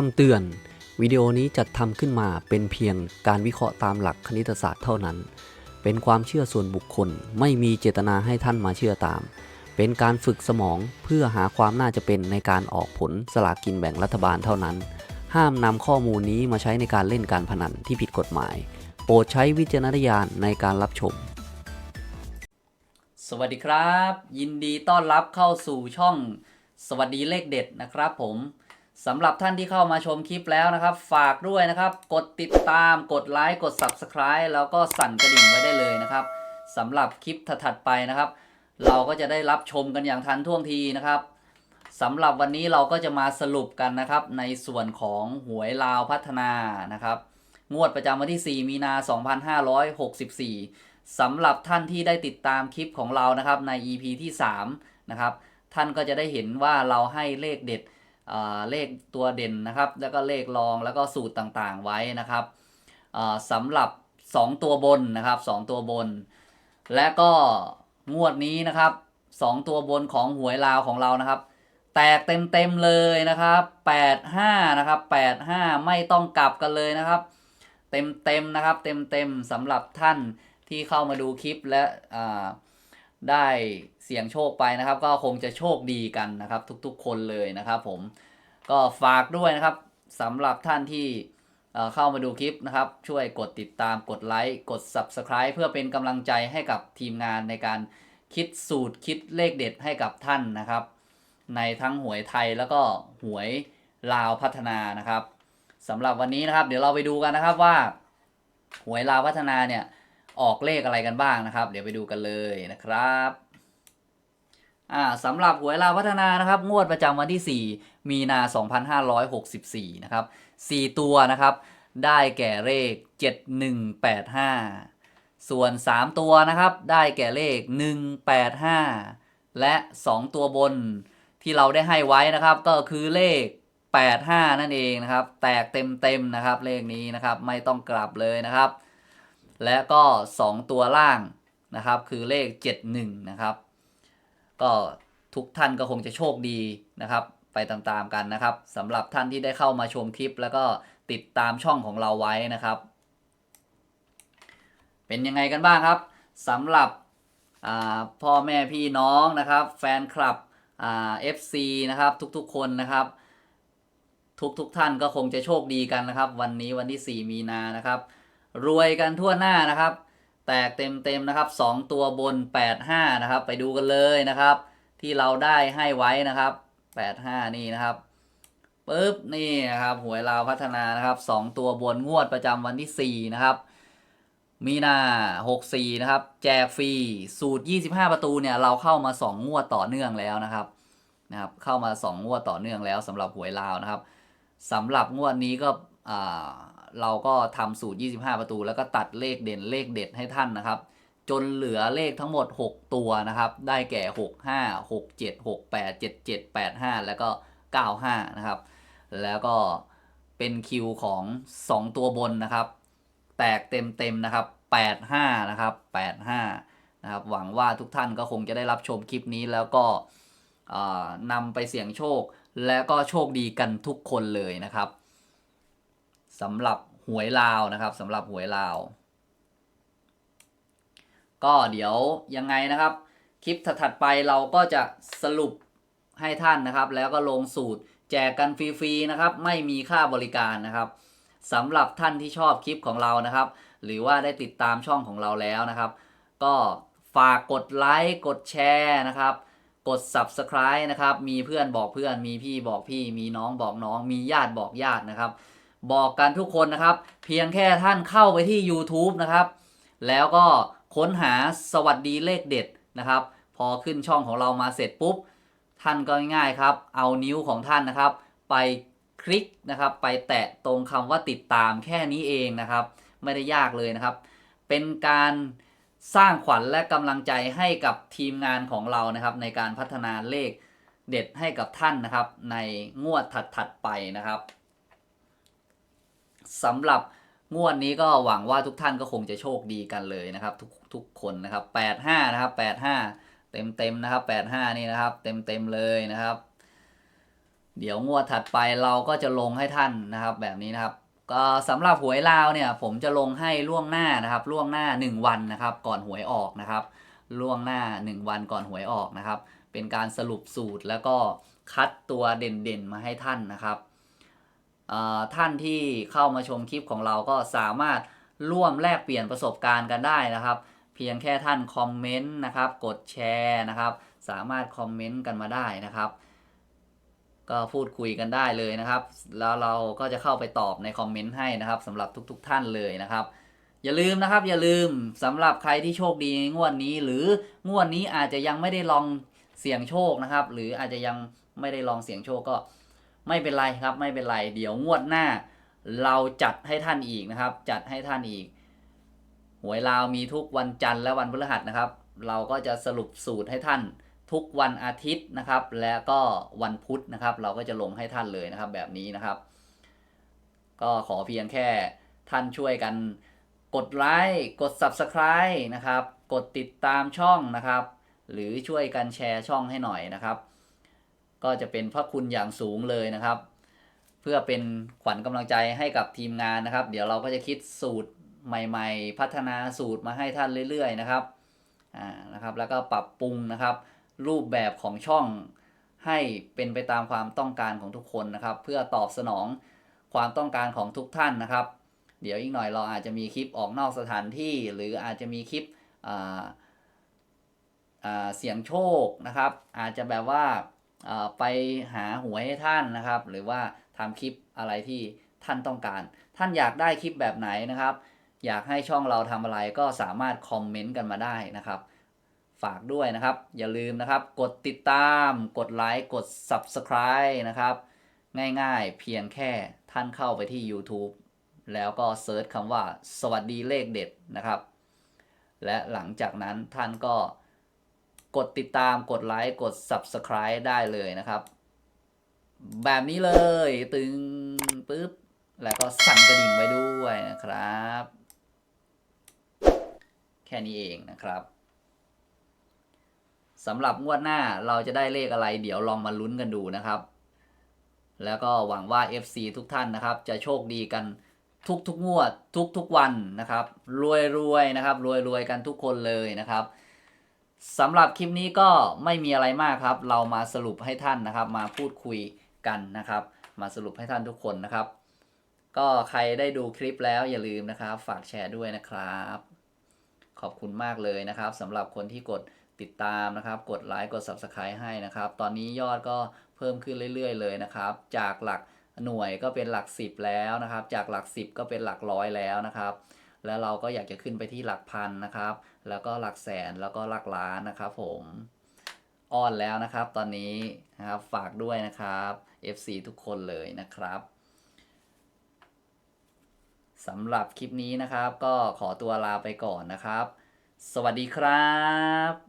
คำเตือน วิดีโอนี้จัดทำขึ้นมาเป็นเพียงการวิเคราะห์ตามหลักคณิตศาสตร์เท่านั้น เป็นความเชื่อส่วนบุคคล ไม่มีเจตนาให้ท่านมาเชื่อตาม เป็นการฝึกสมองเพื่อหาความน่าจะเป็นในการออกผลสลากกินแบ่งรัฐบาลเท่านั้น ห้ามนำข้อมูลนี้มาใช้ในการเล่นการพนันที่ผิดกฎหมาย โปรดใช้วิจารณญาณในการรับชม สวัสดีครับ ยินดีต้อนรับเข้าสู่ช่องสวัสดีเลขเด็ดนะครับผม สำหรับท่านที่เข้ามาชมคลิปแล้วนะครับ ฝากด้วยนะครับ กดติดตามกดไลค์กด Subscribe แล้วก็สั่นกระดิ่งไว้ได้เลยนะครับสำหรับคลิปถัดไปนะครับ เราก็จะได้รับชมกันอย่างทันท่วงทีนะครับสำหรับวันนี้เราก็จะมาสรุปกันนะครับ ในส่วนของหวยลาวพัฒนานะครับ งวดประจำวันที่ 4 มีนา 2564สำหรับท่านที่ได้ติดตามคลิปของเรานะครับใน EP ที่3นะครับท่านก็จะได้เห็นว่าเราให้เลขเด็ด เลขตัวเด่นนะครับ แล้วก็เลขรองแล้วก็สูตรต่างๆไว้นะครับสำหรับ 2 ตัวบนนะครับ 2 ตัวบน และก็งวดนี้นะครับ 2 ตัวบนของหวยลาวของเรานะครับ แตกเต็มๆเลยนะครับ 85 นะครับ 85 ไม่ต้องกลับกันเลยนะครับ เต็มๆนะครับ เต็มๆสำหรับท่านที่เข้ามาดูคลิปและอ่า ได้เสี่ยงโชคไปนะครับ ก็คงจะโชคดีกันนะครับ ทุกๆคนเลยนะครับ ผมก็ฝากด้วยนะครับสำหรับท่านที่เข้ามาดูคลิปนะครับ ช่วยกดติดตามกดไลค์กด Subscribe เพื่อเป็นกำลังใจให้กับทีมงานในการคิดสูตรคิดเลขเด็ดให้กับท่านนะครับ ในทั้งหวยไทยแล้วก็หวยลาวพัฒนานะครับสำหรับวันนี้นะครับ เดี๋ยวเราไปดูกันนะครับว่า หวยลาวพัฒนาเนี่ย ออกเลขอะไรกันบ้างนะครับ เดี๋ยวไปดูกันเลยนะครับอ่าสำหรับหวยลาวพัฒนานะครับ งวดประจำวันที่ 4 มีนา 2564 นะครับ 4 ตัวนะครับ ได้แก่เลข 7185 ส่วน 3 ตัวนะครับ ได้แก่เลข 185 และ 2 ตัวบนที่เราได้ให้ไว้นะครับ ก็คือเลข 85 นั่นเองนะครับ แตกเต็มๆนะครับ เลขนี้นะครับ ไม่ต้องกลับเลยนะครับ และก็ 2 ตัวล่างนะครับคือเลข 71 นะครับ ก็ทุกท่านก็คงจะโชคดีนะครับ ไปตามๆกันนะครับสำหรับท่านที่ได้เข้ามาชมคลิป แล้วก็ติดตามช่องของเราไว้นะครับ เป็นยังไงกันบ้างครับสำหรับพ่อแม่พี่น้องนะครับ แฟนคลับเอ่า FC นะครับทุกๆคนนะครับทุกๆท่านก็คงจะโชคดีกันนะครับ วันนี้วันที่ 4 มีนานะครับ รวยกันทั่วหน้านะครับ แตกเต็มๆนะครับ 2 ตัวบน 85 นะครับ ไปดูกันเลยนะครับ ที่เราได้ให้ไว้นะครับ 85 นี่นะครับปึ๊บนี่นะครับหวยลาวพัฒนานะครับ 2 ตัวบนงวดประจำวันที่ 4 นะครับ มีนา64 นะครับ แจกฟรีสูตร 25 ประตูเนี่ยเราเข้ามา 2 งวดต่อเนื่องแล้วนะครับนะครับ เข้ามา 2 งวดต่อเนื่องแล้วสำหรับหวยลาวนะครับสำหรับงวดนี้ก็อ่า เราก็ทำสูตร 25 ประตู แล้วก็ตัดเลขเด่นเลขเด็ดให้ท่านนะครับ จนเหลือเลขทั้งหมด 6 ตัวนะครับ ได้แก่ 6 5 6 7 6 8 7 7 8 5 แล้วก็ 95 นะครับ แล้วก็เป็นคิวของ 2 ตัวบนนะครับ แตกเต็มๆนะครับ 85 นะครับ 85 นะครับ หวังว่าทุกท่านก็คงจะได้รับชมคลิปนี้แล้วก็นำไปเสี่ยงโชค และก็โชคดีกันทุกคนเลยนะครับ สำหรับหวยลาวนะครับสำหรับหวยลาว ก็เดี๋ยวยังไงนะครับ คลิปถัดไปเราก็จะสรุปให้ท่านนะครับ แล้วก็ลงสูตรแจกกันฟรีๆนะครับ ไม่มีค่าบริการนะครับสำหรับท่านที่ชอบคลิปของเรานะครับ หรือว่าได้ติดตามช่องของเราแล้วนะครับ ก็ฝากกดไลค์กดแชร์นะครับ กด Subscribe นะครับ มีเพื่อนบอกเพื่อนมีพี่บอกพี่ มีน้องบอกน้อง มีญาติบอกญาตินะครับ บอกกันทุกคนนะครับ เพียงแค่ท่านเข้าไปที่ YouTube นะครับ แล้วก็ค้นหาสวัสดีเลขเด็ดนะครับ พอขึ้นช่องของเรามาเสร็จปุ๊บ ท่านก็ง่ายๆครับ เอานิ้วของท่านนะครับ ไปคลิกนะครับ ไปแตะตรงคำว่าติดตามแค่นี้เองนะครับ ไม่ได้ยากเลยนะครับ เป็นการสร้างขวัญและกำลังใจให้กับทีมงานของเรานะครับ ในการพัฒนาเลขเด็ดให้กับท่านนะครับ ในงวดถัดๆไปนะครับ สำหรับงวดนี้ก็หวังว่าทุกท่านก็คงจะโชคดีกันเลยนะครับ ทุกทุกคนนะครับ85นะครับ85 เต็มเต็มๆนะครับ85นี่นะครับ เต็มเต็มๆเลยนะครับ เดี๋ยวงวดถัดไปเราก็จะลงให้ท่านนะครับ แบบนี้นะครับ ก็สำหรับหวยลาวเนี่ย ผมจะลงให้ล่วงหน้านะครับ ล่วงหน้า 1 วันนะครับ ก่อนหวยออกนะครับ ล่วงหน้า 1 วันก่อนหวยออกนะครับ เป็นการสรุปสูตรแล้วก็คัดตัวเด่นๆมาให้ท่านนะครับ ท่านที่เข้ามาชมคลิปของเราก็สามารถร่วมแลกเปลี่ยนประสบการณ์กันได้นะครับ เพียงแค่ท่านคอมเมนต์นะครับ กดแชร์นะครับ สามารถคอมเมนต์กันมาได้นะครับ ก็พูดคุยกันได้เลยนะครับ แล้วเราก็จะเข้าไปตอบในคอมเมนต์ให้นะครับสำหรับทุก ๆ ท่านเลยนะครับ อย่าลืมนะครับ อย่าลืมสำหรับใครที่โชคดีในงวดนี้ หรืองวดนี้อาจจะยังไม่ได้ลองเสี่ยงโชคนะครับ หรืออาจจะยังไม่ได้ลองเสี่ยงโชคก็ ไม่เป็นไรครับไม่เป็นไรเดี๋ยวงวดหน้า เราจัดให้ท่านอีกนะครับ จัดให้ท่านอีก หวยลาวมีทุกวันจันทร์และวันพฤหัสนะครับ เราก็จะสรุปสูตรให้ท่านทุกวันอาทิตย์นะครับ และก็วันพุธนะครับ เราก็จะลงให้ท่านเลยนะครับแบบนี้นะครับ ก็ขอเพียงแค่ท่านช่วยกันกดไลค์กด Subscribe นะครับ กดติดตามช่องนะครับ หรือช่วยกันแชร์ช่องให้หน่อยนะครับ ก็จะเป็นพระคุณอย่างสูงเลยนะครับ เพื่อเป็นขวัญกำลังใจให้กับทีมงานนะครับ เดี๋ยวเราก็จะคิดสูตรใหม่ ๆ พัฒนาสูตรมาให้ท่านเรื่อย ๆ นะครับอ่านะครับ แล้วก็ปรับปรุงนะครับ รูปแบบของช่องให้เป็นไปตามความต้องการของทุกคนนะครับ เพื่อตอบสนองความต้องการของทุกท่านนะครับ เดี๋ยวอีกหน่อยเราอาจจะมีคลิปออกนอกสถานที่ หรืออาจจะมีคลิปเสียงโชคนะครับ อาจจะแบบว่า ไปหาหวยให้ท่านนะครับ หรือว่าทำคลิปอะไรที่ท่านต้องการ ท่านอยากได้คลิปแบบไหนนะครับ อยากให้ช่องเราทำอะไรก็สามารถคอมเมนต์กันมาได้นะครับ ฝากด้วยนะครับ อย่าลืมนะครับ กดติดตาม กดไลค์กด Subscribe นะครับ ง่ายๆ เพียงแค่ท่านเข้าไปที่ YouTube แล้วก็เซิร์ชคำว่าสวัสดีเลขเด็ดนะครับ และหลังจากนั้นท่านก็ กดติดตามกดไลค์กด Subscribe ได้เลยนะครับ แบบนี้เลยตึงปุ๊บ แล้วก็สั่นกระดิ่งไว้ด้วยนะครับ แค่นี้เองนะครับสำหรับงวดหน้าเราจะได้เลขอะไรเดี๋ยวลองมาลุ้นกันดูนะครับ แล้วก็หวังว่า FC ทุกท่านนะครับ จะโชคดีกันทุกทุกงวดทุกทุกวันนะครับ รวยรวยนะครับ รวยรวยกันทุกคนเลยนะครับ สำหรับคลิปนี้ก็ไม่มีอะไรมากครับ เรามาสรุปให้ท่านนะครับ มาพูดคุยกันนะครับ มาสรุปให้ท่านทุกคนนะครับ ก็ใครได้ดูคลิปแล้วอย่าลืมนะครับ ฝากแชร์ด้วยนะครับ ขอบคุณมากเลยนะครับสำหรับคนที่กดติดตามนะครับ กดไลค์กด Subscribe ให้นะครับ ตอนนี้ยอดก็เพิ่มขึ้นเรื่อย ๆ เลยนะครับ จากหลักหน่วยก็เป็นหลัก 10 แล้วนะครับ จากหลัก 10 ก็เป็นหลักร้อยแล้วนะครับ แล้วเราก็อยากจะขึ้นไปที่หลักพันนะครับ แล้วก็หลักแสนแล้วก็หลักล้านนะครับ ผมอ้อนแล้วนะครับ ตอนนี้นะครับฝากด้วยนะครับ FC ทุกคนเลยนะครับสำหรับคลิปนี้นะครับ ก็ขอตัวลาไปก่อนนะครับ สวัสดีครับ